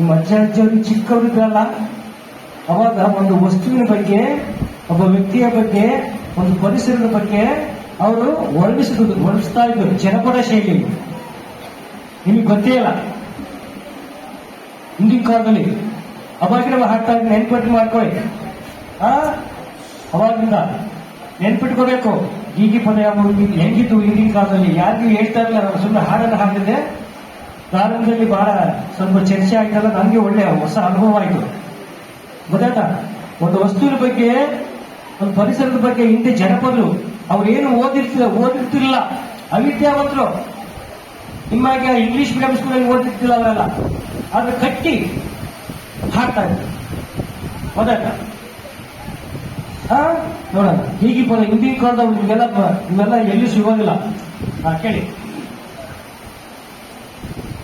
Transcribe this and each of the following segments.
ನಿಮ್ಮ ಅಜ್ಜ ಅಜ್ಜಿಯವರು ಚಿಕ್ಕವರಿದ್ರಲ್ಲ, ಅವಾಗ ಒಂದು ವಸ್ತುವಿನ ಬಗ್ಗೆ, ಒಬ್ಬ ವ್ಯಕ್ತಿಯ ಬಗ್ಗೆ, ಒಂದು ಪರಿಸರದ ಬಗ್ಗೆ ಅವರು ವರ್ಣಿಸಿದ್ರು, ವರ್ಣಿಸ್ತಾ ಇದ್ರು, ಜನಪದ ಶೈಲಿಯಲ್ಲಿ ನಿಮಗೆ ಗೊತ್ತೇ ಇಲ್ಲ. ಹಿಂದಿನ ಕಾಲದಲ್ಲಿ ಅವಾಗಿನ ಹಾಡ್ತಾ ಇದ್ರೆ ನೆನ್ಪಿಟ್ಟು ಮಾಡ್ಕೊಳ್ಳಿ. ಆ, ಅವಾಗಿಂದ ನೆನ್ಪಿಟ್ಕೋಬೇಕು. ಗೀಗಿ ಪದ ಯಾವುದು? ಹೆಂಗಿತ್ತು ಹಿಂದಿನ ಕಾಲದಲ್ಲಿ? ಯಾರಿಗೂ ಹೇಳ್ತಾ ಇರಲಿಲ್ಲ ಸುಮ್ಮನೆ ಹಾಡನ್ನು ಹಾಡಿದೆ ಪ್ರಾರಂಭದಲ್ಲಿ ಬಹಳ ಸ್ವಲ್ಪ ಚರ್ಚೆ ಆಯ್ತಲ್ಲ ನನಗೆ ಒಳ್ಳೆಯ ಹೊಸ ಅನುಭವ ಆಯಿತು. ಗೊತ್ತಾಯ್ತಾ? ಒಂದು ವಸ್ತುವಿನ ಬಗ್ಗೆ, ಒಂದು ಪರಿಸರದ ಬಗ್ಗೆ ಹಿಂದೆ ಜನಪದರು ಅವ್ರೇನು ಓದಿರ್ತಿಲ್ಲ, ಓದಿರ್ತಿರ್ಲಿಲ್ಲ. ಅವಿದ್ಯಾವಂತರು ನಿಮ್ಮಾಗೆ ಇಂಗ್ಲಿಷ್ ಮೀಡಿಯಂ ಸ್ಕೂಲಲ್ಲಿ ಓದಿರ್ತಿಲ್ಲ ಅವರೆಲ್ಲ. ಆದ್ರೆ ಕಟ್ಟಿ ಹಾಕ್ತಾ ಇದ್ರು. ಗೊತ್ತಾಯ್ತಾ? ನೋಡೋಣ. ಹೀಗೆ ಹಿಂದಿನ ಕಾಲದ ಇವೆಲ್ಲ ಇವೆಲ್ಲ ಎಲ್ಲಿ ಸಿಗೋದಿಲ್ಲ. ಕೇಳಿ.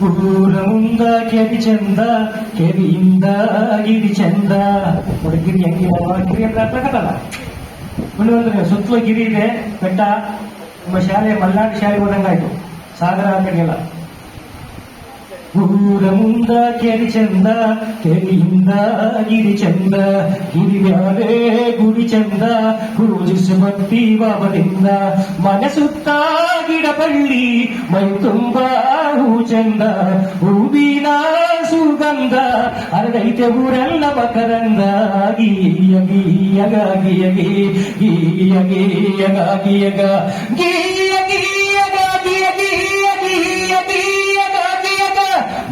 ಊರ ಮುಂದ ಕೆರಿ ಚಂದ ಕೆವಿಯಿಂದ ಗಿರಿ ಚಂದ. ನೋಡಿ ಗಿರಿ ಅಲ್ವಾ? ಗಿರಿ ಅಂತ ಆಗತ್ತಲ್ಲ ಮುಂದೆ ಸುತ್ತಲೂ ಗಿರಿ ಇದೆ, ಬೆಟ್ಟ, ನಮ್ಮ ಶಾಲೆ, ಮಲ್ನಾಡು ಶಾಲೆ ಹೋದಂಗಾಯ್ತು ಸಾಗರ ಕಡೆಗೆಲ್ಲ. ಊರ ಮುಂದ ಕೆರಿ ಚಂದ ಕೆರಿಯಿಂದ ಗಿರಿ ಚಂದ. ಗಿರಿ ಮ್ಯಾಲೆ ಗುಡಿ ಚಂದ ಪೂಜಿಸು ಭಕ್ತಿ ಭಾವದಿಂದ ಮನೆ ಸುತ್ತ ಗಿಡ ಬಳ್ಳಿ ಮೈ ತುಂಬ ಹೂ ಚಂದ ಹೂವಿನ ಸುಗಂಧ ಹರಡೈತೆ ಊರೆಲ್ಲ ಮಕರಂದ ಗೀಯ ಗೀಯಗ ಗೀಯ ಗೀ ಗೀಯ ಗೀಯಗ ಗೀಯಗ ಗೀಯ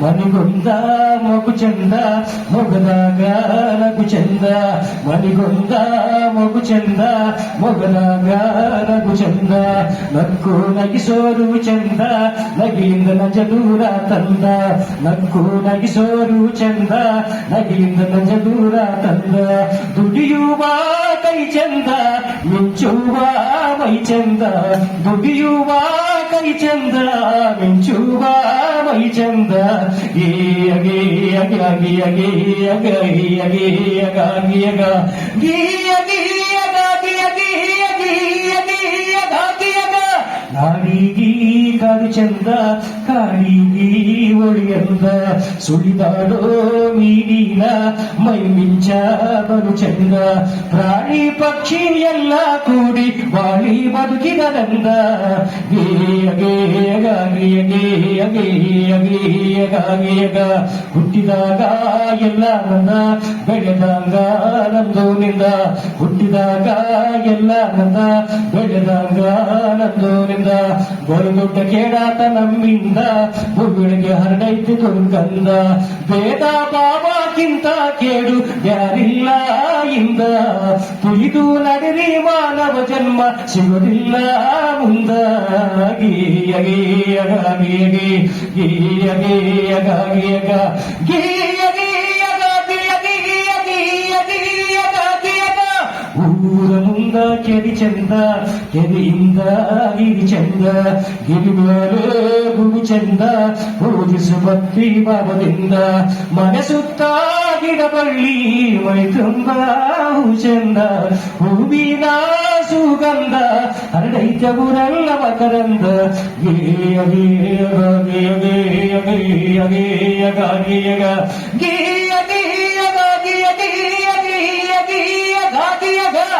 మణిగొంద మొగు చెంద మొగదాగా నగు చెంద. మణిగొంద మొగు చెంద మొగదాగా నగు చెంద. నక్కు నగి సోరు చెంద నగిలింద నజదూర నగి సోరు చెంద ಚಂದ ನಗಿಲಿಂದ తంద. దుడియు ದುಡಿಯುವ చెంద మించు ಮಿಂಚುವ చెంద. దుడియు ದುಡಿಯುವ చెంద మించు వా ಚಂದ ಗೀಯ ಗೀಯ ಗೀಯ ಗೀಯ ಗೀಯ ಗೀಯ ಗೀಯ ಗೀಯ ಗೀಯ ಗೀಯ ಗೀಯ ಗೀಯ ಗೀಯ ಗೀಯ ನಾಡಿಗಿ ಕಾಡು ಚಂದ ಕಾಡಿಗಿ ಒಳಿಯಂದ ಸುಳಿದಾಡೋ ಮೀನಿನ ಮೈ ಮಿಂಚ ಬರು ಚಂದ ಪ್ರಾಣಿ ಪಕ್ಷಿ ಎಲ್ಲ ಕೂಡಿ ಬಾಳಿ ಬದುಕಿದರಂದ ಗೇಯ ಗೇಯ ಗೇಯ ಗೇಯ ಗೇಯ ಗೇಯ ಗೇಯ ಹುಟ್ಟಿದಾಗ ಎಲ್ಲ ನನ್ನ ಬೆಳೆದಾಗ ನಂದೋನಿಂದ, ಹುಟ್ಟಿದಾಗ ಎಲ್ಲ ನನ್ನ ಬೆಳೆದಾಗ ನಂದು ನಿಂದ ದೊಡ್ಡ ಕೇಡಾತ ನಮ್ಮಿಂದ ಭೂಮಿಗೆ ಹರಡೈತಿ ದುರ್ಗಂಧ. ಭೇದ ಬಾಬಾಕ್ಕಿಂತ ಕೇಡು ಯಾರಿಲ್ಲ ಇಂದ. ತುಳಿದು ನಡಿರಿ ಮಾನವ ಜನ್ಮ ಸಿಗುವುದಿಲ್ಲ ಮುಂದ. గీయ గీయ గీయ గీయ గీయ గీయ గీయ ಊರಮುಂದ ಕೆರಿ ಚಂದ ಕೆರಿಯಿಂದ ಗಿರಿ ಚಂದ ಗಿರಿ ಮೇಲೆ ಗುಡಿ ಚಂದ ಪೂಜಿಸು ಭಕ್ತಿ ಭಾವದಿಂದ ಮನಸುತ್ತ ಗಿಡಬಳ್ಳಿ ಮೈ ತುಂಬ ಚಂದ ಹೂವಿನ ಸುಗಂಧ ಹರಡೈತ ಗುರಲ್ಲ ಮಕರಂದ ಗೇಯ ಗೇಯ ಗೇಯ ಗೇಯ ಗೇಯ ಗೇಯ ಗೇಯ ಗೇಯ ಗೇಯ ಗೇಯ ಗೇಯ ಗೇಯ ಗೇಯ ಗೇಯ